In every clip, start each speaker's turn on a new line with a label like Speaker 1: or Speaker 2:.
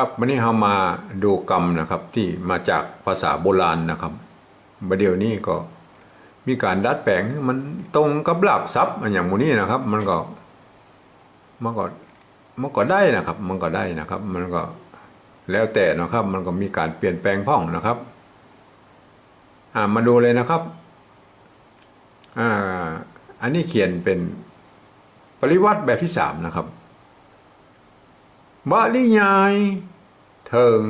Speaker 1: ครับวันนี้เรามาดูกรรมนะครับที่มาจากภาษาโบราณนะครับประเดี๋ยวนี้ก็มีการดัดแปลงมันตรงกับหลักทรัพย์อย่างมูนี้นะครับ มันก็มันก็มันก็ได้นะครับ มันก็ได้นะครับ มันก็แล้วแต่นะครับ มันก็มีการเปลี่ยนแปลงพ่องนะครับอ่ามาดูเลยนะครับอ่าอันนี้เขียนเป็นปริวัติแบบที่สามนะครับ บาลิยายเถิง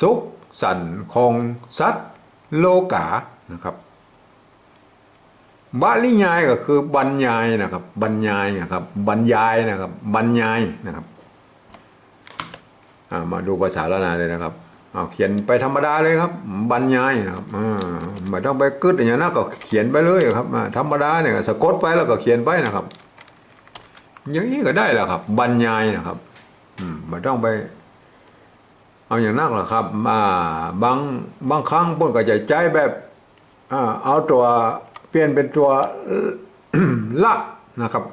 Speaker 1: สุขสันคงสัตโลกานะครับบาลิยายก็คือบรรยายนะครับ บรรยายนะครับ บรรยายนะครับ บรรยายนะครับมาดูภาษาละนาเลยนะครับเอาเขียนไปธรรมดาเลยครับ บรรยายนะครับไม่ต้องไปกึดอย่างนั้นก็เขียนไปเลยครับธรรมดาเนี่ยสะกดไปแล้วก็เขียนไปนะครับ อย่างนี้ก็ได้แหละครับ บรรยายนะครับ อืมไม่ต้องไป เอาอย่างนั้นหรอกครับอ่าบางบางครั้งเพิ่นก็จะใจแบบอ่าเอาตัวเปลี่ยนเป็นตัวละนะครับ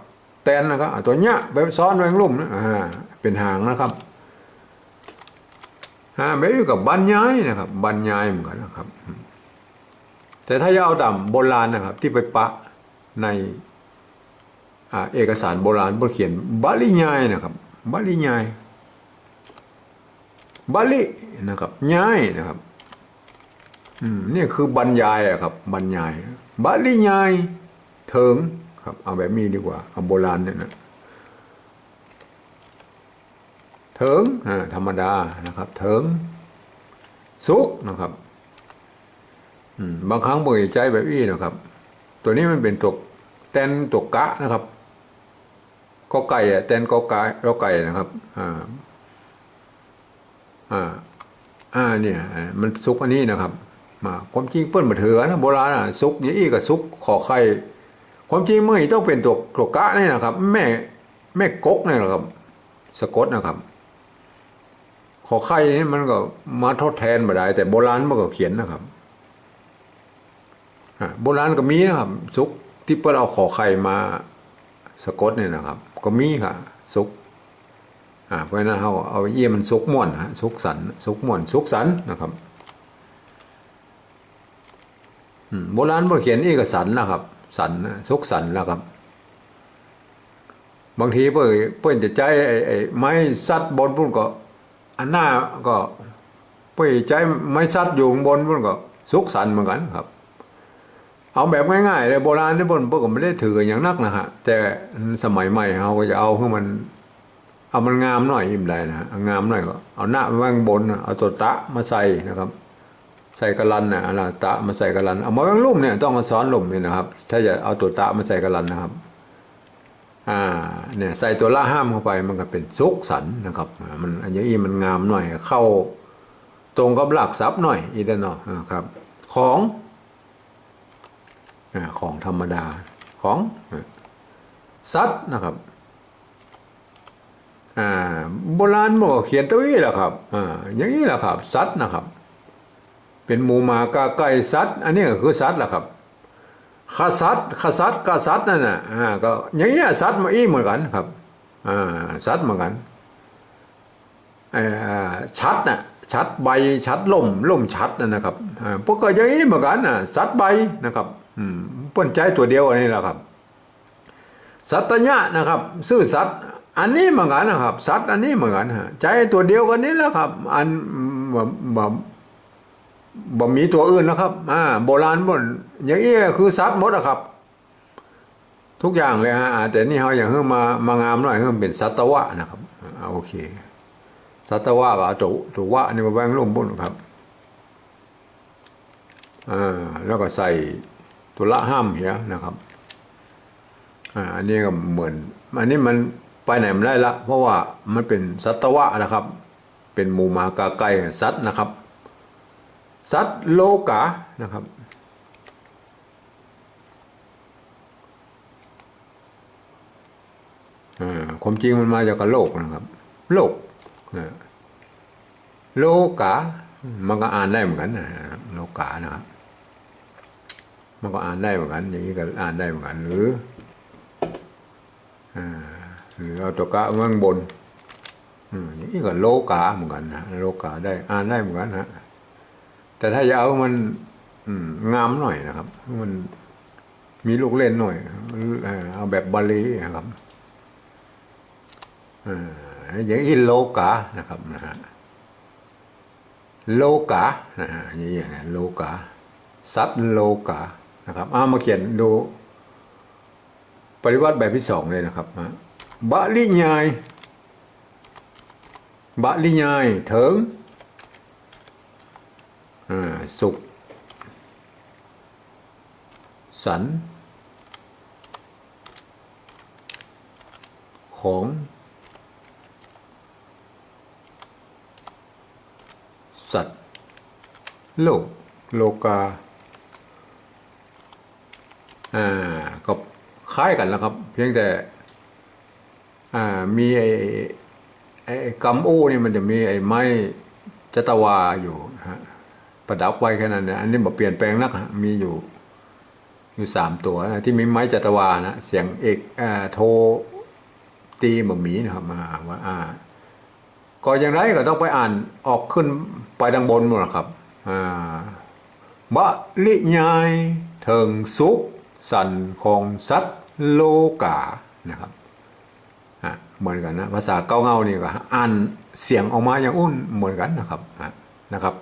Speaker 1: แตนนะครับตัวเนี้ยไปซ้อนไว้ข้างลุ่มนะอ่าเป็นหางนะครับฮะไม่อยู่กับบรรยายนะครับ บรรยายเหมือนกันนะครับ แต่ถ้าจะเอาตามโบราณนะครับ ที่ไปปะในอเอกสารโบราณบทเขียนบาลียายนะครับ บาลียายบาลีนะครับยายนะครับอืมนี่คือบรรยายอะครับ บรรยายบาลียายเถิงครับ เอาแบบนี้ดีกว่าเอาโบราณเนี่ยนะเถิงอ่าธรรมดานะครับ เถิงสุกนะครับบางครั้งบ่อยใจแบบนี้นะครับ ตัวนี้มันเป็นตัวแตนตัวกะนะครับ กอไก่อะแตนกอไก่กอไก่นะครับ อ่า อ่า อ่า เนี่ย มันซุกอันนี้นะครับมาความจริงเปิ้นมาเถือนะโบราณอะซุกอย่างอี้กับซุกขอไข่ความจริงเมื่อต้องเป็นตัวตัวกะนี่นะครับ แม่แม่กกนี่แหละครับ สะกดนะครับ ขอไข่นี่มันก็มาทดแทนมาได้ แต่โบราณมันก็เขียนนะครับโบราณก็มีนะครับซุกที่เปิ้นเอาขอไข่มาสะกดเนี่ยนะครับ ก็มีค่ะซุกอ่าเพราะฉะนั้นเขาเอาเยี่ยมันซุกม่วนฮะซุกสันซุกม่วนซุกสันนะครับอืมโบราณบ่เขียนเอกสันนะครับสันนะซุกสันแล้วครับ บางทีเปิ้นเปิ้นจะใจไอ้ไอ้ไม้ซัดบนพุ่นก็อันหน้าก็เปิ้นใจไม้ซัดอยู่บนพุ่นก็ซุกสันเหมือนกันครับ เอาแบบง่ายๆเลยโบราณที่บนพิ่นก็ไม่ได้ถืออย่างนักนะฮะแต่สมัยใหม่เขาก็จะเอาให้มัน เอามันงามหน่อยอิ่มได้นะเอางามหน่อยก็เอาหน้าไปวางบนเอาตัวตะมาใส่นะครับ ใส่กระลันนะอาละตะมาใส่กระลันเอามาไว้ลุ่มเนี่ยต้องมาซ้อนลุ่มนี่นะครับ ถ้าจะเอาตัวตะมาใส่กระลันนะครับ อ่าเนี่ยใส่ตัวละห้ามเข้าไปมันก็เป็นซุกสันนะครับ มันอันนี้มันงามหน่อยเข้า ตรงกับหลักทรัพย์หน่อยอีกแล้วเนาะนะครับ ของ ของธรรมดาของสัตว์นะครับโบราณบอกเขียนตัวนี้แหละครับออย่างนี้แหละครับสัตว์นะครับ เป็นหมูหมากาไก่สัตว์ อันนี้ก็คือสัตว์แหละครับข้าสัตว์ข้าสัตว์กาสัตว์นั่นน่ะอ่าก็อย่างนี้สัตว์มาอีเหมือนกันครับอ่าสัตว์เหมือนกันเออชัดน่ะชัดใบชัดล่มล่มชัดนั่นะครับอ่าพวกก็อย่างนี้เหมือนกันน่ะสัตว์ใบนะครับ เปิ้นใจตัวเดียวอันนี้แหละครับ สัตยะนะครับ ซื่อสัตย์อันนี้เหมือนกันนะครับ สัตว์อันนี้เหมือนกันฮะใจตัวเดียวกันนี้แหละครับ อันบ่บ่บ่มีตัวอื่นนะครับอ่าโบราณบ่นอย่างนี้คือสัตว์หมดอะครับ ทุกอย่างเลยฮะแต่นี่เฮาอย่างเพิ่มมามางามหน่อยเพิ่มเป็นสัตวะนะครับโอเค สัตวะก็เอาตัวตัววะนี่มาแบ่งร่วมบุญครับอ่าแล้วก็ใส่ ตัวละห้ามเหียนะครับอ่าอันนี้ก็เหมือน อันนี้มันไปไหนไม่ได้ละ เพราะว่ามันเป็นสัตวะนะครับ เป็นหมูหมากาไก่สัตนะครับ สัตโลกานะครับอความจริงมันมาจากกับโลกนะครับ โลกโลกามันก็อ่านได้เหมือนกันนะโลกานะครับ มันก็อ่านได้เหมือนกันอย่างนี้ก็อ่านได้เหมือนกันหรืออ่าหรือเอาตัวกะเมืองบนอย่างนี้ก็โลกาเหมือนกันนะโลกาได้ อ่านได้เหมือนกันนะแต่ถ้าจะเอามันอืงามหน่อยนะครับ มันมีลูกเล่นหน่อยเอาแบบบาลีนะครับอ่าอย่างนี้โลกานะครับนะฮะโลกานะฮะอย่างนี้โลกาสัตโลกา นะครับเอามาเขียนดู ปริวัติแบบที่สองเลยนะครับฮะบาลิยายบะลิยายเถิงสุข สัน ของ สัตว์ โลก โลกา อ่าก็คล้ายกันแล้วครับ เพียงแต่อ่ามีไอ้ไอ้กำอู้นี่มันจะมีไอ้ไม้จัตวาอยู่ฮะประดับไว้แค่นั้นนี่ยอันนี้บอกเปลี่ยนแปลงนักมีอยู่อยู่สามตัวนะที่มีไม้จัตวานะเสียงเอกอ่าโทตีบะหมีนะครับมาว่าอ่าก็อย่างไรก็ต้องไปอ่านออกขึ้นไปดังบนหมดนะครับอ่าบะลิยายเถิงสุข สันของสัตโลกานะครับเหมือนกันนะภาษาเก้าเงานี่ก็อันเสียงออกมาอย่างอุ่นเหมือนกันนะครับนะครับ